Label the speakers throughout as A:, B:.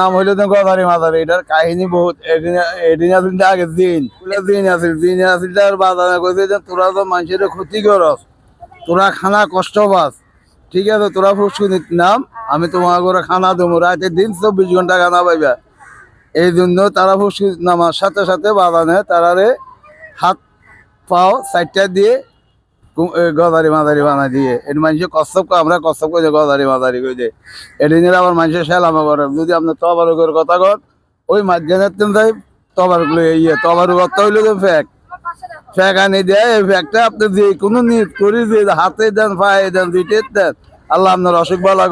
A: নাম হইল কাহিনী বহুত। আগের দিন আসিল দিন। কইছে যে তোরা তো তোরা খানা ঠিক আছে তোরা নাম, আমি তোমার খানা দেবো রাতে দিন চব্বিশ ঘণ্টা খানা পাইবা। এই জন্য তারা ফুসকুনি নামার সাথে সাথে বাগানে তারারে হাত, পাও সাইডটা দিয়ে গদারি মাদারি বানা দিয়ে। এর মানুষের কষ্টক আমরা কষ্টক করে গদারি মাদারি করে এটি নিয়ে আবার মানুষের সেলামা করে। যদি আপনার তবারুকের কথা কন, ওই মাঝখানে যাই তবারুক ইয়ে তবারুক অর্থ হইল যে ফ্যাক ফ্যাক আনি দেয়, এই ফ্যাকটা আপনি যে কোনো নিজ করি যে হাতে দেন, পায়ে দেন দুইটে দেন, আল্লাহ আপনার অসুখ বালা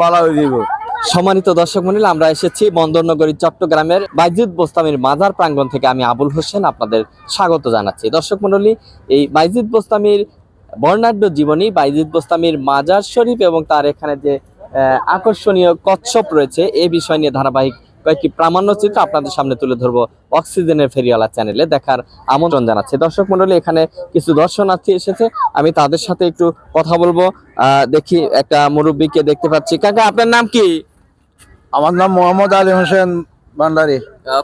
A: বালা হয়ে দিব
B: সম্মানিত দর্শক মন্ডলী, আমরা এসেছি বন্দরনগরী, চট্টগ্রামের বাইজুদ বোস্তামির মাজার প্রাঙ্গণ থেকে আমি আবুল হোসেন আপনাদের স্বাগত জানাচ্ছি। দর্শক মন্ডলী, এই বাইজিদ বোস্তামির বর্ণাঢ্য জীবনী, বাইজিদ বোস্তামির মাজার শরীফ এবং তার এখানে যে আকর্ষণীয় কচ্ছপ রয়েছে এই বিষয় নিয়ে ধারাবাহিক কয়েকটি প্রামাণ্য চিত্র আপনাদের সামনে তুলে ধরবো অক্সিজেনের ফেরিওয়ালা চ্যানেলে দেখার আমন্ত্রণ জানাচ্ছি। দর্শক মন্ডলী, এখানে কিছু দর্শনার্থী এসেছে, আমি তাদের সাথে একটু কথা বলব। দেখি একটা মুরব্বীকে দেখতে পাচ্ছি। কাকা, আপনার নাম কি?
A: আমার নাম মোহাম্মদ আলী হোসেন ভান্ডারি।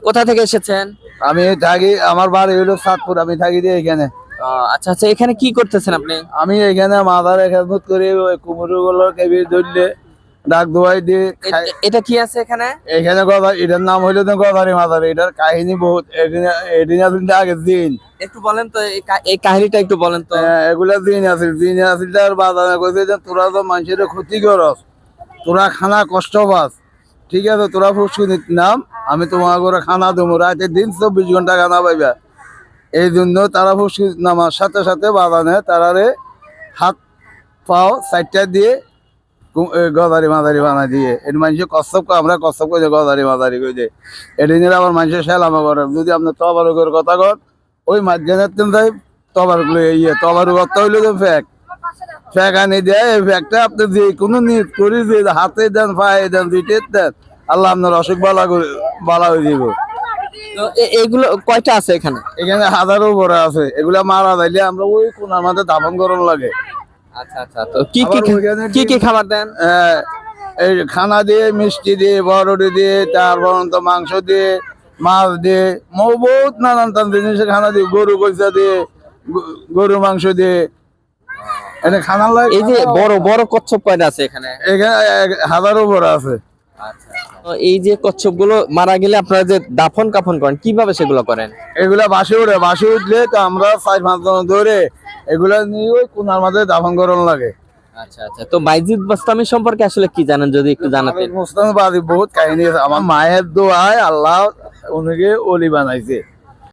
B: কোথা থেকে এসেছেন?
A: আমি থাকি আমার বাড়ি হইল সাতপুর আমি থাকি দিয়ে এখানে।
B: আচ্ছা আচ্ছা এখানে কি করতেছেন আপনি?
A: আমি এখানে মাদারে খেদমত করি কুমুরু গুলো কেবি ধরলে ডাক দোয়াই দিয়ে
B: এটা কি আছে এখানে?
A: এখানে গদা এটার নাম হইল তো গদারি মাদারি এটার কাহিনী বহুত এদিন এদিন আসিল তো আগের দিন।
B: একটু বলেন তো এই কাহিনীটা একটু বলেন তো।
A: হ্যাঁ, এগুলা দিন আসিল দিন আসিল আর বাজারে কইছে যে তোরা তো মানুষের ক্ষতি করস তোরা খানা কষ্ট পাস। ঠিক আছে, তোরা ফুসকুনির নাম আমি তোমার করে খানা দেবো, রাতে দিন চব্বিশ ঘণ্টা খানা পাইবা। এই জন্য তারা ফুসকুনি নামার সাথে সাথে বাগানে তারারে হাত পাও সাইডটা দিয়ে গদারি মাদারি বানা দিয়ে। এর মানুষের কষ্ট আমরা কষ্ট করে গদারি মাদারি করে এটি নিয়ে আবার মানুষের সেলামা করে, যদি আপনার তবারুকের কথা কন, ওই মাঝখানে যাই তবারুক লই ইয়ে তবারুক অর্থ হইল যে ফ্যাক ফ্যাক আনি দেয়, এই ফ্যাকটা আপনি যে কোনো নিজ করি যে হাতে দেন, পায়ে দেন দুইটে দেন। আল্লাহ আপনার অসুখ বালা বালা হয়ে দিব
B: তো এগুলো কয়টা আছে এখানে?
A: এখানে হাজারো বড় আছে। এগুলা মারা যাইলে আমরা ওই কোনার মধ্যে দাফন করন লাগে।
B: আচ্ছা আচ্ছা। তো কি কি কি কি খাবার দেন?
A: আহ, এই খানা দিয়ে মিষ্টি দিয়ে বড়টি দিয়ে তারপর তো মাংস দিয়ে মাছ দিয়ে মৌ বহুত নানান জিনিসের খানা দিয়ে গরু দিয়ে গরু মাংস দিয়ে। এটা খানা লাগে
B: এই যে বড় বড় কচ্ছপ কয়টা আছে এখানে?
A: এখানে হাজারো বড় আছে।
B: তো এই যে কচ্ছপগুলো মারা গেলে আপনারা যে দাফন কাফন করেন কীভাবে সেগুলো করেন?
A: এগুলো বাসে উঠে বাসে উঠলে তো আমরা চার পাঁচ জন ধরে এগুলো নিয়ে ওই কোনার মাঝে দাফন করন লাগে।
B: আচ্ছা আচ্ছা। তো বাইজিদ বাস্তামি সম্পর্কে আসলে কি জানেন যদি একটু জানাতেন?
A: মুস্তান বাদী বহুত কাহিনী আছে। আমার মায়ের দোয়ায় আল্লাহ উনিকে অলি বানাইছে।